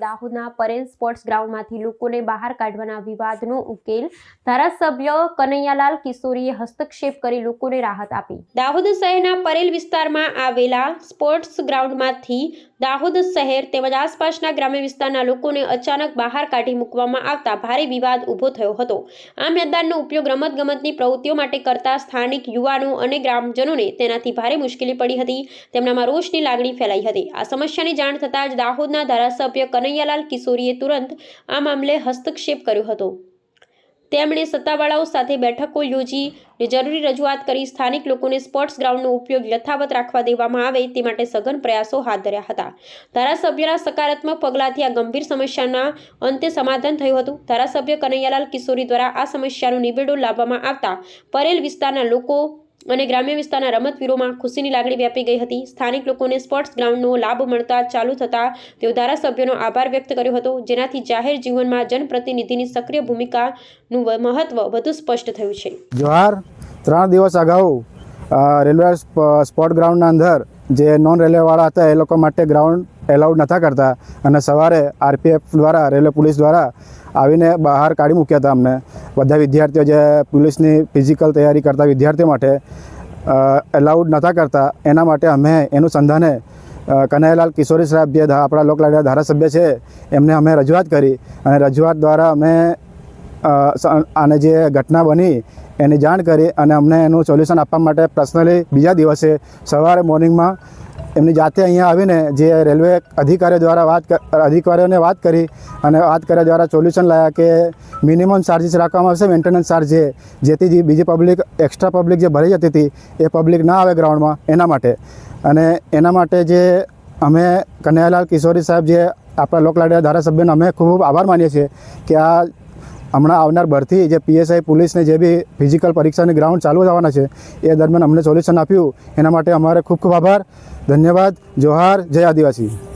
દાહોદના પરેલ સ્પોર્ટ્સ ગ્રાઉન્ડમાંથી લોકોને બહાર કાઢવાના વિવાદનો ઉકેલ. ધારાસભ્ય કનૈયાલાલ કિશોરીએ હસ્તક્ષેપ કરી લોકોને રાહત આપી. દાહોદ શહેરના પરેલ વિસ્તારમાં આવેલા સ્પોર્ટ્સ ગ્રાઉન્ડમાંથી દાહોદ શહેર તેમજ આસપાસના ગ્રામ્ય વિસ્તારના લોકોને અચાનક બહાર કાઢી મૂકવામાં આવતા ભારે વિવાદ ઊભો થયો હતો. આ મેદાનનો ઉપયોગ રમતગમતની પ્રવૃત્તિઓ માટે કરતા સ્થાનિક યુવાનો અને ગ્રામજનોને તેનાથી ભારે મુશ્કેલી પડી હતી. તેમનામાં રોષની લાગણી ફેલાઈ હતી. આ સમસ્યાની જાણ થતાં જ દાહોદના ધારાસભ્ય કનૈયાલાલ કિશોરીએ તુરંત આ મામલે હસ્તક્ષેપ કર્યો હતો. તેમણે સત્તાવાળાઓ સાથે બેઠકો યોજી જરૂરી રજૂઆત કરી સ્થાનિક લોકોને સ્પોર્ટ્સ ગ્રાઉન્ડનો ઉપયોગ યથાવત રાખવા દેવામાં આવે તે માટે સઘન પ્રયાસો હાથ ધર્યા હતા. ધારાસભ્યના સકારાત્મક પગલાંથી આ ગંભીર સમસ્યાના અંતે સમાધાન થયું હતું. ધારાસભ્ય કનૈયાલાલ કિશોરી દ્વારા આ સમસ્યાનો નિવેડો લાવવામાં આવતા પરેલ વિસ્તારના લોકો અને ગ્રામ્ય વિસ્તારના રમતવીરોમાં ખુશીની લાગણી વ્યાપી ગઈ હતી. સ્થાનિક લોકોને સ્પોર્ટ્સ ગ્રાઉન્ડનો લાભ મળતા ચાલુ થતા તેઓ ધારાસભ્યોનો આભાર વ્યક્ત કર્યો હતો, જેનાથી જાહેર જીવનમાં જનપ્રતિનિધિની સક્રિય ભૂમિકાનું મહત્વ વધુ સ્પષ્ટ થયું છે. જોહાર, ત્રણ દિવસ અગાઉ રેલવે સ્પોર્ટ ગ્રાઉન્ડના અંદર જે નોન રેલવેવાળા હતા, એ લોકો માટે ગ્રાઉન્ડ એલાઉડ નહોતા કરતા. અને સવારે આરપીએફ દ્વારા, રેલવે પોલીસ દ્વારા આવીને બહાર કાઢી મૂક્યા હતા અમને. બધા વિદ્યાર્થીઓ જે પોલીસની ફિઝિકલ તૈયારી કરતા વિદ્યાર્થીઓ માટે એલાઉડ નહોતા કરતા. એના માટે અમે એનું સંધાને કનૈયાલાલ કિશોરી સાહેબ જે આપણા લોકલાડીના ધારાસભ્ય છે, એમને અમે રજૂઆત કરી. અને રજૂઆત દ્વારા અમે આને જે ઘટના બની એની જાણ કરી અને અમને એનું સોલ્યુશન આપવા માટે પર્સનલી બીજા દિવસે સવારે મોર્નિંગમાં એમની જાતે અહીંયા આવીને જે રેલવે અધિકારીઓ દ્વારા વાત અધિકારીઓને વાત કરી અને વાત કર્યા દ્વારા સોલ્યુશન લાયા કે મિનિમમ ચાર્જિસ રાખવામાં આવશે મેન્ટેનન્સ ચાર્જ જે, જેથી જે બીજી પબ્લિક એક્સ્ટ્રા પબ્લિક જે ભરી જતી હતી, એ પબ્લિક ના આવે ગ્રાઉન્ડમાં એના માટે. અને એના માટે જે અમે કનૈયાલાલ કિશોરી સાહેબ જે આપણા લોકલાડીના ધારાસભ્યનો અમે ખૂબ ખૂબ આભાર માનીએ છીએ કે આ હમણાં આવનાર ભરતી જે પીએસઆઈ પોલીસને જે બી ફિઝિકલ પરીક્ષાની ગ્રાઉન્ડ ચાલુ થવાના છે, એ દરમિયાન અમને સોલ્યુશન આપ્યું. એના માટે અમારે ખૂબ ખૂબ આભાર. ધન્યવાદ. જોહાર. જય આદિવાસી.